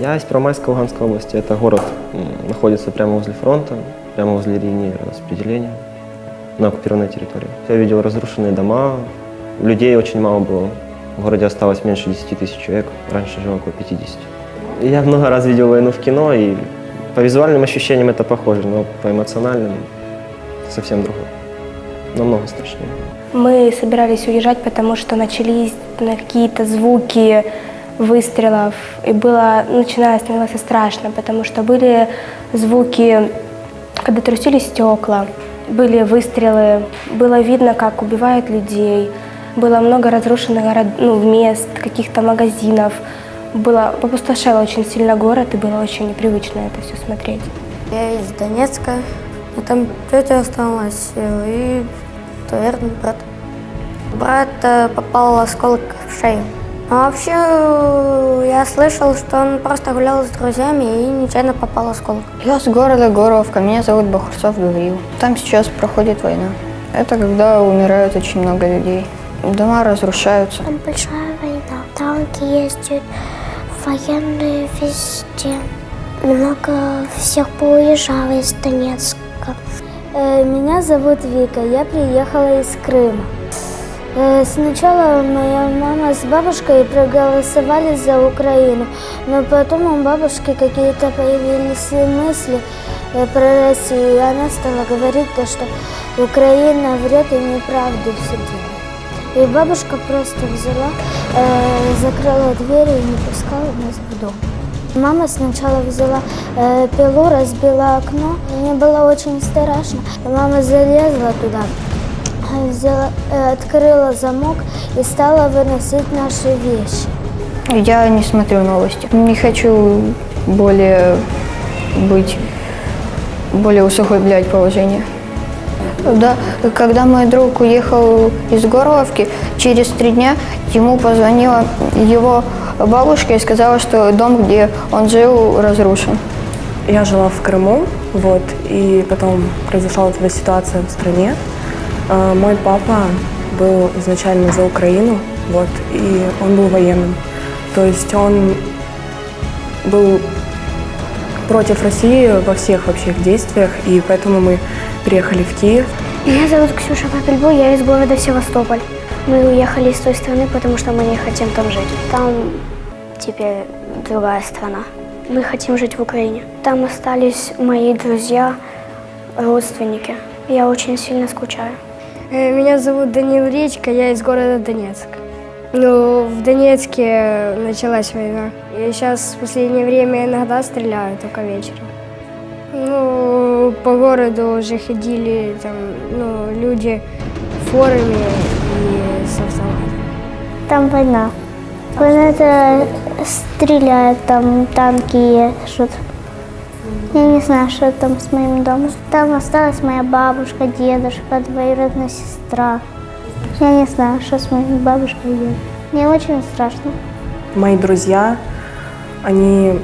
Я из Первомайской Луганской области. Это город находится прямо возле фронта, прямо возле линии распределения на оккупированной территории. Я видел разрушенные дома, людей очень мало было. В городе осталось меньше 10 тысяч человек, раньше жило около 50. Я много раз видел войну в кино, и по визуальным ощущениям это похоже, но по эмоциональным совсем другое. Намного страшнее. Мы собирались уезжать, потому что начались на какие-то звуки выстрелов. И было, начиная становилось страшно, потому что были звуки, когда трусили стекла, были выстрелы, было видно, как убивают людей, было много разрушенных город, ну, мест, каких-то магазинов. Было, опустошало очень сильно город, и было очень непривычно это все смотреть. Я из Донецка, а там тетя осталась и, наверное, брат. Брат попал осколок в шею. А вообще, э, я слышал, что он просто гулял с друзьями и нечаянно попал осколок. Я с города Горовка, меня зовут Бахурцов Гавриил. Там сейчас проходит война. Это когда умирают очень много людей. Дома разрушаются. Там большая война. Танки ездят, военные везде. Много всех поуезжало из Донецка. Э, Меня зовут Вика, я приехала из Крыма. Сначала моя мама с бабушкой проголосовали за Украину, но потом у бабушки какие-то появились мысли э, про Россию, и она стала говорить то, что Украина врет и неправду все делает. И бабушка просто взяла, э, закрыла дверь и не пускала нас в дом. Мама сначала взяла э, пилу, разбила окно. Мне было очень страшно. Мама залезла туда, взяла, э, открыла замок и стала выносить наши вещи. Я не смотрю новости. Не хочу более быть, более усугублять положение. Да, когда мой друг уехал из Горловки, через три дня ему позвонила его бабушка и сказала, что дом, где он жил, разрушен. Я жила в Крыму, вот, и потом произошла вот эта ситуация в стране. А, Мой папа был изначально за Украину, вот, и он был военным. То есть он был против России во всех вообще действиях, и поэтому мы приехали в Киев. Меня зовут Ксюша Попельбу, я из города Севастополь. Мы уехали из той страны, потому что мы не хотим там жить. Там теперь другая страна. Мы хотим жить в Украине. Там остались мои друзья, родственники. Я очень сильно скучаю. Э, Меня зовут Данил Речка, я из города Донецк. Ну, в Донецке началась война. И сейчас в последнее время иногда стреляют, только вечером. Ну, по городу уже ходили там, ну, люди в форме и с автоматом. Там война. Война это стреляют, там танки езжут. Я не знаю, что там с моим домом. Там осталась моя бабушка, дедушка, двоюродная сестра. Я не знаю, что с моей бабушкой и дедушкой. Мне очень страшно. Мои друзья, они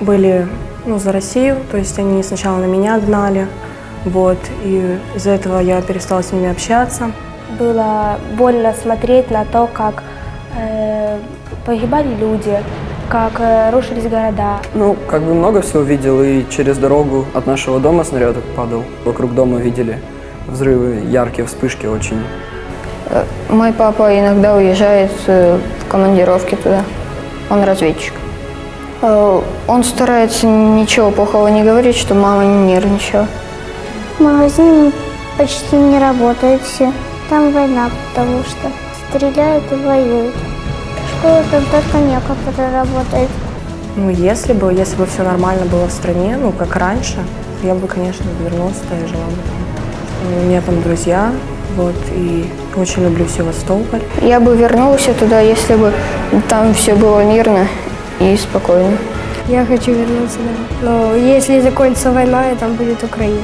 были ну, за Россию, то есть они сначала на меня гнали, вот, и из-за этого я перестала с ними общаться. Было больно смотреть на то, как э, погибали люди, как э, рушились города. Ну, как бы много всего видел, и через дорогу от нашего дома снаряд падал. Вокруг дома видели взрывы, яркие вспышки очень. Э, Мой папа иногда уезжает э, в командировки туда. Он разведчик. Он старается ничего плохого не говорить, чтобы мама не нервничала. Магазин почти не работает все. Там война, потому что стреляют и воюют. Школа там только некоторые работает. Ну, если бы, если бы все нормально было в стране, ну, как раньше, я бы, конечно, вернулась туда и жила бы там. У меня там друзья, вот, и очень люблю Севастополь. Я бы вернулся туда, если бы там все было мирно и спокойно. Я хочу вернуться, да. Но если закончится война, и там будет Украина.